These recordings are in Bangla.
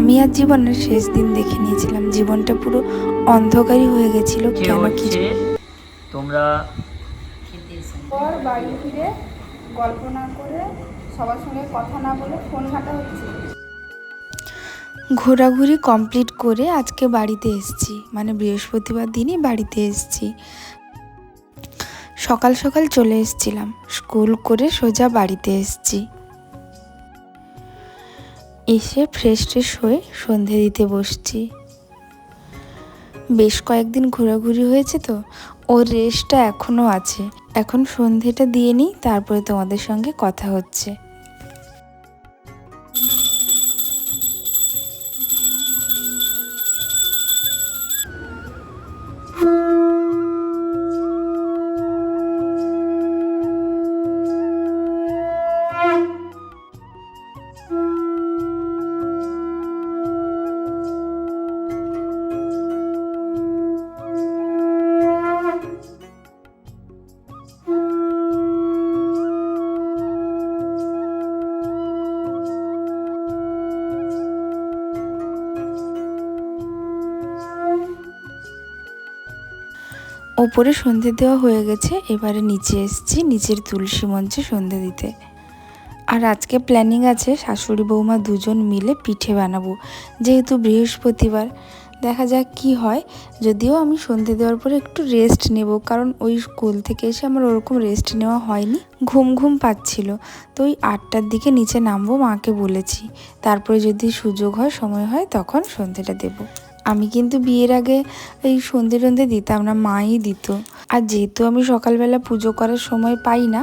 আমি আর জীবনের শেষ দিন দেখে নিয়েছিলাম। জীবনটা পুরো অন্ধকারই হয়ে গেছিল কেন কি হচ্ছে তোমরা পর বাড়ি ফিরে গল্প না করে সবার সঙ্গে কথা না বলে ফোন ঘাটা হচ্ছে। ঘোরাঘুরি কমপ্লিট করে আজকে বাড়িতে এসেছি মানে বৃহস্পতিবার দিনই বাড়িতে এসেছি। সকাল সকাল চলে এসেছিলাম স্কুল করে সোজা বাড়িতে এসেছি। এসে ফ্রেশ ট্রেশ হয়ে সন্ধে দিতে বসছি। বেশ কয়েকদিন ঘোরাঘুরি হয়েছে তো, ওর রেস্টটা এখনও আছে। এখন সন্ধেটা দিয়ে নিই, তারপরে তোমাদের সঙ্গে কথা হচ্ছে। ওপরে সন্ধে দেওয়া হয়ে গেছে, এবারে নিচে এসেছি, নিচের তুলসী মঞ্চে সন্ধে দিতে। আর আজকে প্ল্যানিং আছে, শাশুড়ি বৌমা দুজন মিলে পিঠে বানাবো, যেহেতু বৃহস্পতিবার। দেখা যাক কি হয়, যদিও আমি সন্ধে দেওয়ার পরে একটু রেস্ট নেব, কারণ ওই স্কুল থেকে এসে আমার ওরকম রেস্ট নেওয়া হয়নি। ঘুম ঘুম পাচ্ছিল, তো ওই আটটার দিকে নিচে নামবো, মাকে বলেছি। তারপরে যদি সুযোগ হয়, সময় হয়, তখন সন্ধেটা দেবো। আমি কিন্তু বিয়ের আগে এই সন্ধে টন্ধে দিতাম না মাই দিত। আর যেহেতু আমি সকালবেলা পুজো করার সময় পাই না,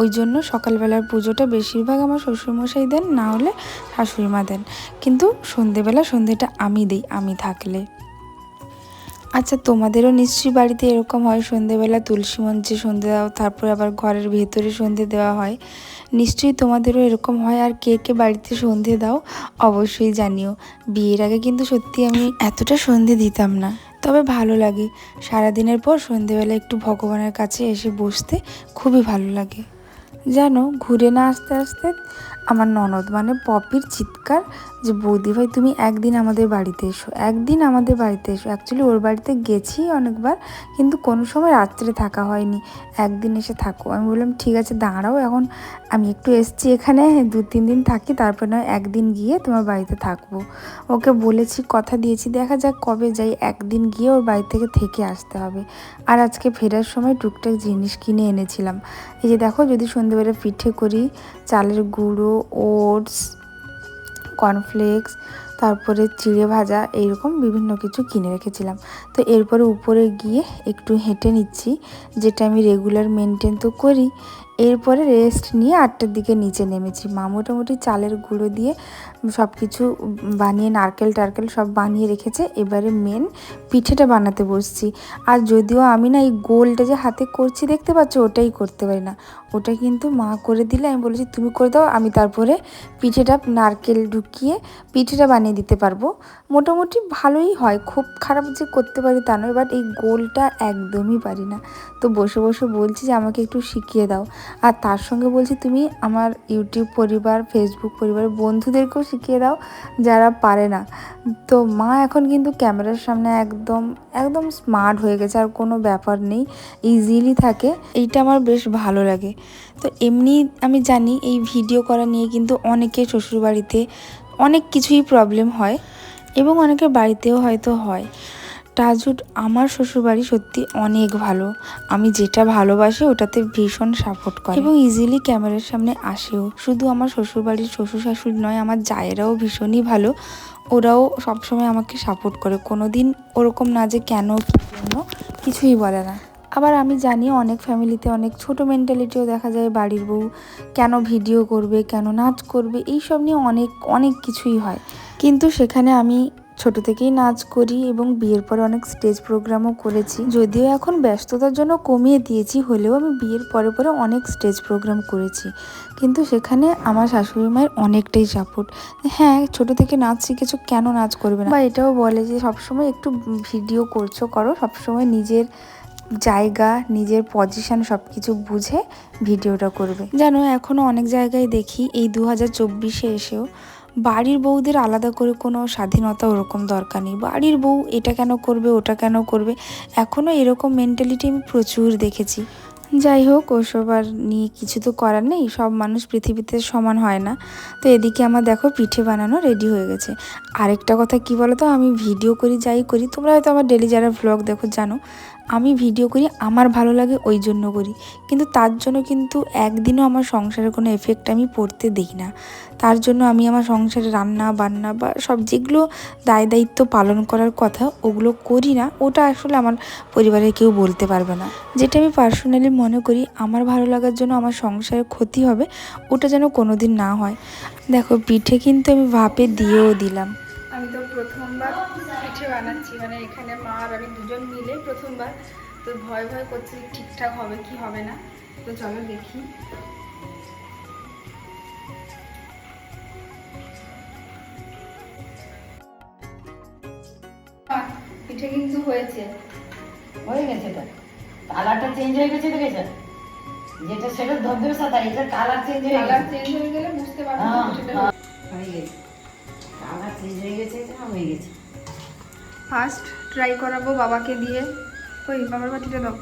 ওই জন্য সকালবেলার পুজোটা বেশিরভাগ আমার শ্বশুরমশাই দেন, না হলে শাশুড়ি মা দেন। কিন্তু সন্ধেবেলা সন্ধেটা আমি দিই, আমি থাকলে। আচ্ছা তোমাদেরও নিশ্চয়ই বাড়িতে এরকম হয় সন্ধেবেলা তুলসী মঞ্চে সন্ধে দাও তারপরে আবার ঘরের ভেতরে সন্ধে দেওয়া হয়। নিশ্চয়ই তোমাদেরও এরকম হয় আর কে কে বাড়িতে সন্ধে দাও অবশ্যই জানিও। বিয়ের আগে কিন্তু সত্যি আমি এতটা সন্ধে দিতাম না। তবে ভালো লাগে। সারাদিনের পর সন্ধেবেলা একটু ভগবানের কাছে এসে বসতে খুবই ভালো লাগে। জানো ঘুরে না আসতে আসতে আমার ননদ মানে পপির চিৎকার যে, বৌদি ভাই, তুমি একদিন আমাদের বাড়িতে এসো, একদিন আমাদের বাড়িতে এসো। অ্যাকচুয়ালি ওর বাড়িতে গেছি অনেকবার, কিন্তু কোনো সময় রাত্রে থাকা হয়নি। একদিন এসে থাকো। আমি বললাম, ঠিক আছে, দাঁড়াও এখন। আমি একটু এসছি এখানে, দু, তিন দিন থাকি, তারপর নয়, একদিন গিয়ে তোমার বাড়িতে থাকব। ওকে বলেছি, কথা দিয়েছি, দেখা যাক কবে যাই, একদিন গিয়ে ওর বাড়ি থেকে থেকে আসতে হবে। আর আজকে ফেরার সময় টুকটাক জিনিস কিনে এনেছিলাম। এই যে, দেখো, যদি সন্ধেবেলা পিঠে করি, চালের গুঁড়ো ওটস, কর্নফ্লেক্স, তারপরে চিড়ে ভাজা, এইরকম বিভিন্ন কিছু কিনে রেখেছিলাম। তো এরপরে উপরে গিয়ে একটু হেঁটে নিচ্ছি, যেটা আমি রেগুলার মেনটেন তো করি এরপরে রেস্ট নিয়ে আটটার দিকে নিচে নেমেছি। মা মোটামুটি চালের গুঁড়ো দিয়ে সব কিছু বানিয়ে, নারকেল টারকেল সব বানিয়ে রেখেছে। এবারে মেন পিঠেটা বানাতে বসছি। আর যদিও আমি না এই গোলটা যে হাতে করছি, দেখতে পাচ্ছ? ওটাই করতে পারি না। ওটা কিন্তু মা করে দিলে, আমি বলেছি, তুমি করে দাও, আমি তারপরে পিঠেটা, নারকেল ঢুকিয়ে পিঠেটা বানিয়ে দিতে পারব। মোটামুটি ভালোই হয়। খুব খারাপ যে করতে পারি তা নয় বাট এই গোলটা একদমই পারি না। তো বসে বসে বলছি যে, আমাকে একটু শিখিয়ে দাও। আর তার সঙ্গে বলছি, তুমি আমার ইউটিউব পরিবার ফেসবুক পরিবার, বন্ধুদেরকেও শিখিয়ে দাও যারা পারে না। তো মা এখন কিন্তু ক্যামেরার সামনে একদম একদম স্মার্ট হয়ে গেছে, আর কোনো ব্যাপার নেই ইজিলি থাকে। এইটা আমার বেশ ভালো লাগে। তো এমনি আমি জানি এই ভিডিও করা নিয়ে কিন্তু অনেকে শ্বশুরবাড়িতে অনেক কিছুই প্রবলেম হয় এবং অনেকের বাড়িতেও হয়তো হয়। টাজুট আমার শ্বশুরবাড়ি সত্যি অনেক ভালো। আমি যেটা ভালোবাসি ওটাতে ভীষণ সাপোর্ট করে। এবং ইজিলি ক্যামেরার সামনে আসেও। শুধু আমার শ্বশুরবাড়ির শ্বশুর শাশুড়ি নয়, আমার জায়েরাও ভীষণই ভালো। ওরাও সবসময় আমাকে সাপোর্ট করে। কোনো দিন ওরকম না যে কেন জন্য, কিছুই বলে না। আবার আমি জানি অনেক ফ্যামিলিতে অনেক ছোট মেন্টালিটিও দেখা যায় বাড়ির বউ। কেন ভিডিও করবে, কেন নাচ করবে এই সব নিয়ে অনেক অনেক কিছুই হয়। কিন্তু সেখানে আমি ছোট থেকেই নাচ করি এবং বিয়ের পরে অনেক স্টেজ প্রোগ্রামও করেছি। যদিও এখন ব্যস্ততার জন্য কমিয়ে দিয়েছি, হলেও আমি বিয়ের পরে পরে অনেক স্টেজ প্রোগ্রাম করেছি। কিন্তু সেখানে আমার শাশুড়ি মায়ের অনেকটাই সাপোর্ট হ্যাঁ ছোট থেকে নাচ শিখেছো, কেন নাচ করবে না? বা এটাও বলে যে সবসময় একটু ভিডিও করছ করো, সবসময় নিজের জায়গা, নিজের পজিশন সব কিছু বুঝে ভিডিওটা করবে। জানো এখনও অনেক জায়গায় দেখি, এই দু হাজার চব্বিশে এসেও বাড়ির বউদের আলাদা করে কোনো স্বাধীনতা ওরকম দরকার নেই। বাড়ির বউ এটা কেন করবে, ওটা কেন করবে? এখনও এরকম মেন্টালিটি আমি প্রচুর দেখেছি। যাই হোক, ওসব আর নিয়ে কিছু তো করার নেই। সব মানুষ পৃথিবীতে সমান হয় না। তো এদিকে আমার দেখো পিঠে বানানো রেডি হয়ে গেছে। আরেকটা কথা কি বলো তো আমি ভিডিও করি, যাই করি, তোমরা হয়তো আমার ডেলি যারা ভ্লগ দেখো জানো আমি ভিডিও করি, আমার ভালো লাগে ওই জন্য করি। কিন্তু তার জন্য কিন্তু একদিনও আমার সংসারের কোনো এফেক্ট আমি পড়তে দিই না। তার জন্য আমি আমার সংসারে রান্না, বান্না বা সব যেগুলো দায় দায়িত্ব পালন করার কথা, ওগুলো করি না। ওটা আসলে আমার পরিবারের কেউ বলতে পারবে না। যেটা আমি পার্সোনালি মনে করি, আমার ভালো লাগার জন্য আমার সংসারে ক্ষতি হবে, ওটা যেন কোনো দিন না হয়। দেখো, পিঠে কিন্তু আমি ভাপে দিয়েও দিলাম। আমি তো প্রথমবার পিঠে বানাচ্ছি মানে এখানে মা আর আমি দুজন মিলে প্রথমবার। তো ভয় ভয় করছি ঠিকঠাক হবে কি হবে না। তো চলো দেখি। পিঠে কিন্তু হয়েছে। হয়ে গেছে তো। কালারটা চেঞ্জ হয়ে গেছে দেখেছ? যেটা সেটা ধবধবে সাদা এটা কালার চেঞ্জ হয়ে কালার চেঞ্জ হয়ে গেলে বুঝতে পারব হ্যাঁ, হ্যাঁ, হয়ে গেছে। কালার ফ্রিজ হয়ে গেছে এটা হয়ে গেছে। ফার্স্ট ট্রাই করাবো বাবাকে দিয়ে। ওই বাবার বাটিটা দাও।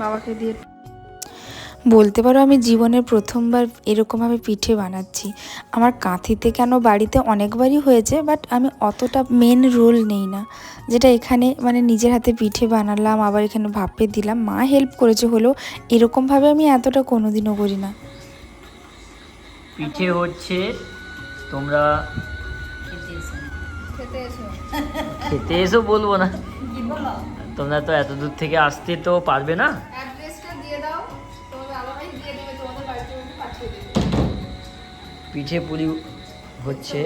বাবাকে দিয়ে বলতে পারো আমি জীবনের প্রথমবার এরকমভাবে পিঠে বানাচ্ছি। আমার কাঁথিতে কেন বাড়িতে অনেকবারই হয়েছে বাট আমি অতটা মেন রোল নেই না। যেটা এখানে মানে নিজের হাতে পিঠে বানালাম, আবার এখানে ভাপে দিলাম, মা হেল্প করেছে হলেও এরকমভাবে আমি এতটা কোনোদিনও করি না। পিঠে হচ্ছে তোমরা খেতে এসো বলব না। তোমরা তো এত দূর থেকে আসতে তো পারবে না। পিঠে পুলি হচ্ছে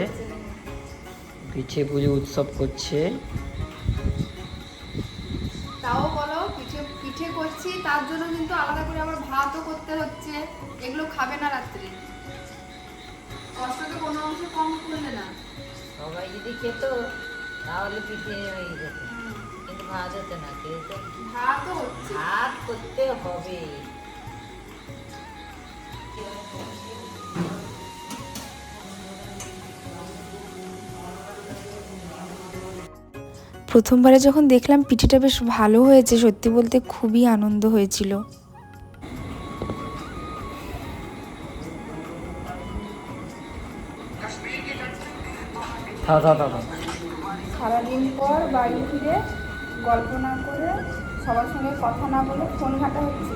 পিঠে পুলি উৎসব করছে। তাও বলো পিঠে পিঠে করছি তার জন্য কিন্তু আলাদা করে আবার ভাতও করতে হচ্ছে। এগুলো খাবে না রাত্রে। কষ্ট তো কোনো অংশে কম করলে না। সবাই যদি খেত তাহলে পিঠে হয়ে যেত কিন্তু ভাত হতো না কিন্তু ভাতও হচ্ছে। ভাত করতে হবে। প্রথমবারে যখন দেখলাম পিঠেটা বেশ ভালো হয়েছে সত্যি বলতে খুবই আনন্দ হয়েছিল। সারাদিন পর বাড়ি ফিরে গল্প না করে সবার সঙ্গে কথা না বলে ফোন ঘাটা হচ্ছে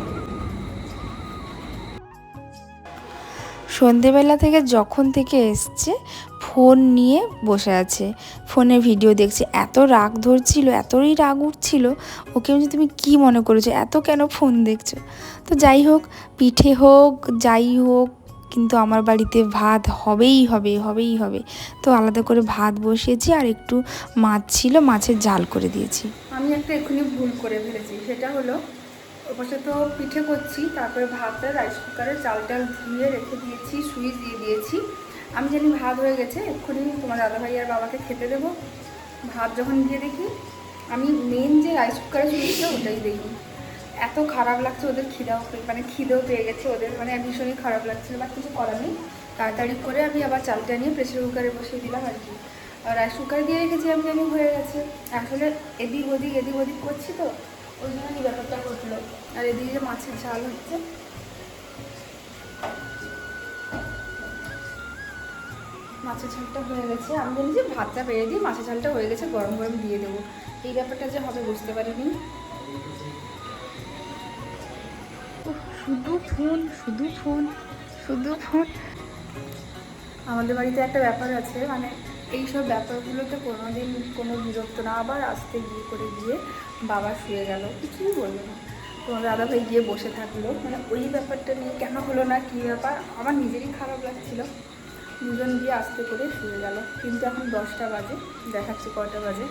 সন্ধেবেলা থেকে যখন থেকে এসছে ফোন নিয়ে বসে আছে। ফোনে ভিডিও দেখছে। এত রাগ ধরছিল, এতই রাগ উঠছিল, ওকে বলছি, তুমি কি মনে করেছ? এত কেন ফোন দেখছ? তো যাই হোক, পিঠে হোক, যাই হোক, কিন্তু আমার বাড়িতে ভাত হবেই হবে হবেই হবে। তো আলাদা করে ভাত বসিয়েছি আর একটু মাছ ছিল, মাছের জাল করে দিয়েছি। আমি একটা এক্ষুনি ভুল করে ফেলেছি। সেটা হলো ওপাশে তো পিঠে করছি, তারপরে ভাতটা রাইস কুকারে চাল টাল ধুয়ে রেখে দিয়েছি সুইচ দিয়ে দিয়েছি। আমি জানি ভাত হয়ে গেছে, এক্ষুনি তোমার দাদাভাই আর বাবাকে খেতে দেবো। ভাত যখন দিয়ে দেখি, আমি মেন যে রাইস কুকারে সুইচটা ওটাই দেখি। এত খারাপ লাগছে ওদের খিদাও মানে খিদেও পেয়ে গেছে ওদের মানে ভীষণই খারাপ লাগছিল বা কিছু করার নেই। তাড়াতাড়ি করে আমি আবার চালটা নিয়ে প্রেসার কুকারে বসিয়ে দিলাম আর কি। আর রাইস কুকারে দিয়ে রেখেছি আমি জানি হয়ে গেছে। আসলে এদিক ওদিক এদিক ওদিক করছি তো, ওই জন্য ব্যাপারটা ঘটলো। আর এদিকে মাছের ঝাল হচ্ছে মাছের ঝালটা হয়ে গেছে। আমি জানি যে ভাতটা বেড়ে দিই মাছের ঝালটা হয়ে গেছে গরম গরম দিয়ে দেবো। এই ব্যাপারটা যে হবে বুঝতে পারিনি। শুধু ফোন শুধু ফোন শুধু ফোন। আমাদের বাড়িতে একটা ব্যাপার আছে মানে এই সব ব্যাপারগুলোতে কোনো দিন কোনো বিরক্ত না। আবার আসতে গিয়ে করে গিয়ে বাবা শুয়ে গেল। কিছুই বলল না। তোমার দাদাভাই গিয়ে বসে থাকল। মানে ওই ব্যাপারটা নিয়ে কেন হলো না কী ব্যাপার? আমার নিজেরই খারাপ লাগছিল। দুজন গিয়ে আস্তে করে শুয়ে গেল। কিন্তু এখন দশটা বাজে, দেখাচ্ছি কটা বাজে।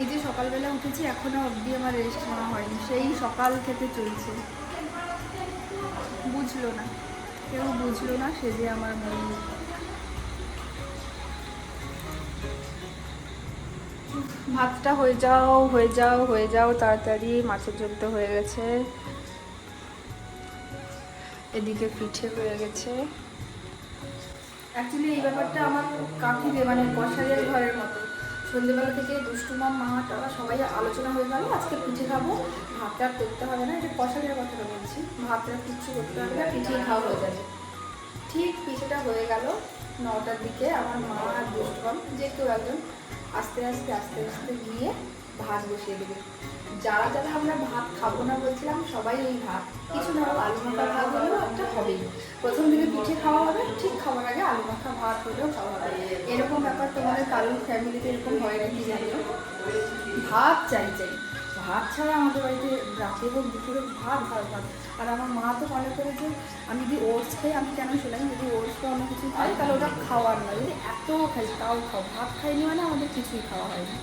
এই যে সকালবেলা উঠেছি, এখনও অবধি আমার রেস্ট নেওয়া হয়নি। সেই সকাল থেকে চলছে। বুঝলো না। কেউ বুঝলো না সে যে আমার মন। ভাতটা হয়ে যাও হয়ে যাও হয়ে যাও, তাড়াতাড়ি, মাছের ঝোলটা হয়ে গেছে। এদিকে পিঠে হয়ে গেছে। অ্যাকচুয়ালি এই ব্যাপারটা আমার কাকিদের মানে কষাইয়ের ঘরের মতো। সন্ধ্যেবেলা থেকে দুষ্টুমা মা টারা সবাই আলোচনা হয়ে গেল, আজকে পিঠে খাব। ভাতটা আর করতে হবে না এটা কষাইয়ের কথাটা বলছি। ভাতটা কিচ্ছু করতে হবে না, পিঠে খাওয়া হয়ে যাবে। ঠিক পিঠেটা হয়ে গেল নটার দিকে আমার মা আর দুষ্টুমাম যে কেউ একজন আস্তে আস্তে আস্তে আস্তে গিয়ে ভাত বসিয়ে দেবে। যারা যারা আমরা ভাত খাব না বলছিলাম, সবাই এই ভাত। কিছু না হোক আলু মাখা ভাত হলেও একটা হবেই। প্রথম দিকে পিঠে খাওয়া হবে, ঠিক খাওয়ার আগে আলু মাখা ভাত হলেও খাওয়া হবে। এরকম ব্যাপার তোমাদের কারোর ফ্যামিলিতে এরকম হয় নাকি জানিও ভাত চাই চাই। ভাত ছাড়া আমাদের বাড়িতে রাতে হোক দুপুরে ভাত ভাত ভাত। আর আমার মা তো মনে করে যে, আমি যদি ওটস খাই, আমি কেন শুনলাম যদি ওটস বা অন্য কিছু খাই, তাহলে ওটা খাওয়ার নয়। যদি এত খাই, তাও খাও। ভাত খাইনি মানে আমাদের কিছুই খাওয়া হয়নি।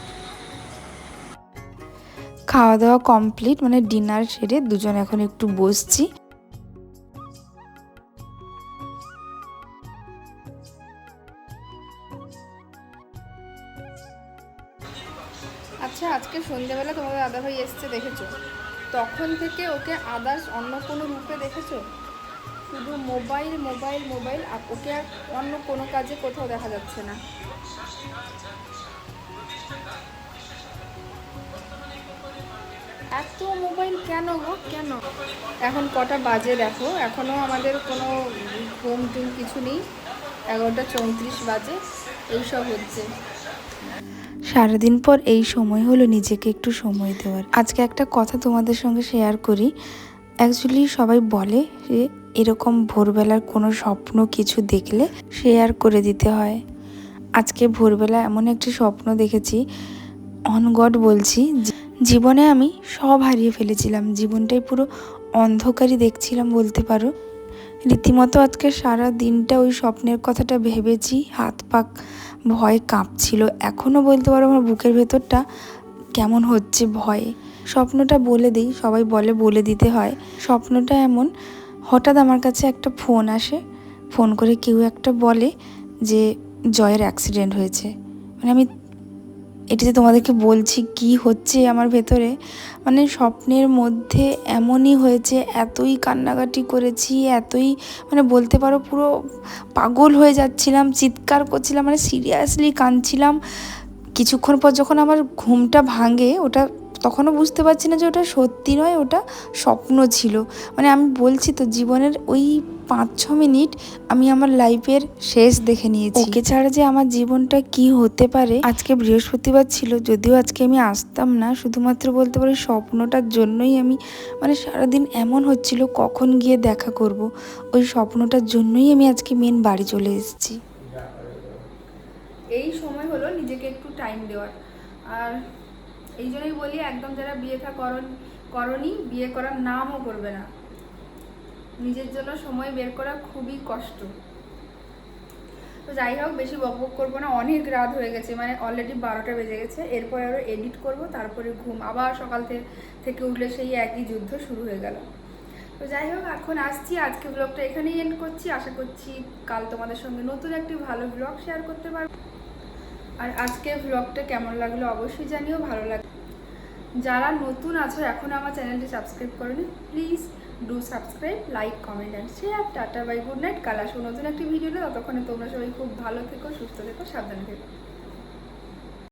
খাওয়া দাওয়া কমপ্লিট মানে ডিনার সেরে দুজন এখন একটু বসছি। আচ্ছা আজকে সন্ধ্যেবেলা তোমাদের দাদাভাই এসছে, দেখেছ? তখন থেকে ওকে আদার্স অন্য কোনো রূপে দেখেছ? শুধু মোবাইল মোবাইল মোবাইল আর ওকে আর অন্য কোনো কাজে কোথাও দেখা যাচ্ছে না। এত মোবাইল কেন গো? কেন? এখন কটা বাজে দেখো। এখনও আমাদের কোনো ঘুম টুম কিছু নেই। এগারোটা চৌত্রিশ বাজে। এইসব হচ্ছে। সারাদিন পর এই সময় হলো নিজেকে একটু সময় দেওয়ার। আজকে একটা কথা তোমাদের সঙ্গে শেয়ার করি। অ্যাকচুয়ালি সবাই বলে যে, এরকম ভোরবেলার কোনো স্বপ্ন কিছু দেখলে শেয়ার করে দিতে হয়। আজকে ভোরবেলা এমন একটি স্বপ্ন দেখেছি। অনগড বলছি জীবনে আমি সব হারিয়ে ফেলেছিলাম। জীবনটাই পুরো অন্ধকারই দেখছিলাম বলতে পারো। রীতিমতো আজকে সারা দিনটা ওই স্বপ্নের কথাটা ভেবেছি, হাত পাক ভয় কাঁপছিল। এখনও বলতে পারো আমার বুকের ভেতরটা কেমন হচ্ছে ভয়ে। স্বপ্নটা বলে দিই, সবাই বলে বলে দিতে হয়। স্বপ্নটা এমন, হঠাৎ আমার কাছে একটা ফোন আসে। ফোন করে কেউ একটা বলে যে, জয়ের অ্যাক্সিডেন্ট হয়েছে। মানে আমি এটা যে তোমাদেরকে বলছি কি হচ্ছে আমার ভেতরে মানে স্বপ্নের মধ্যে এমনই হয়েছে, এতই কান্নাকাটি করেছি, এতই মানে বলতে পারো পুরো পাগল হয়ে যাচ্ছিলাম, চিৎকার করছিলাম মানে সিরিয়াসলি কাঁদছিলাম। কিছুক্ষণ পর যখন আমার ঘুমটা ভাঙে, ওটা তখনও বুঝতে পারছি না যে ওটা সত্যি নয় ওটা স্বপ্ন ছিল। মানে আমি বলছি তো জীবনের ওই পাঁচ ছ মিনিট আমি আমার লাইফের শেষ দেখে নিয়েছি। ওকে ছাড়া যে আমার জীবনটা কি হতে পারে? আজকে বৃহস্পতিবার ছিল যদিও আজকে আমি আসতাম না শুধুমাত্র বলতে পারি স্বপ্নটার জন্যই আমি মানে সারাদিন এমন হচ্ছিল কখন গিয়ে দেখা করব? ওই স্বপ্নটার জন্যই আমি আজকে মেন বাড়ি চলে এসেছি। এই সময় হলো নিজেকে একটু টাইম দেওয়ার। আর এই জন্যই বলি, একদম যারা বিয়ে থা করন, করনি, বিয়ে করার নামও করবে না। নিজের জন্য সময় বের করা খুবই কষ্ট। তো যাই হোক, বেশি বক বক করব না, অনেক রাত হয়ে গেছে মানে অলরেডি বারোটা বেজে গেছে। এরপরে আরও এডিট করব, তারপরে ঘুম, আবার সকাল থেকে উঠলে সেই একই যুদ্ধ শুরু হয়ে গেল। তো যাই হোক, এখন আসছি, আজকে ব্লগটা এখানেই এন্ড করছি। আশা করছি কাল তোমাদের সঙ্গে নতুন একটি ভালো ব্লগ শেয়ার করতে পারব। আর আজকে ব্লগটা কেমন লাগল অবশ্যই জানিও, ভালো লাগে যারা নতুন আছো, এখন আমার চ্যানেলটি সাবস্ক্রাইব করেন please do subscribe like comment and share tata bye good night কাল আসব নতুন একটি ভিডিও ততক্ষণে তোমরা সবাই খুব ভালো থেকো, সুস্থ থেকো, সাবধানে থেকো।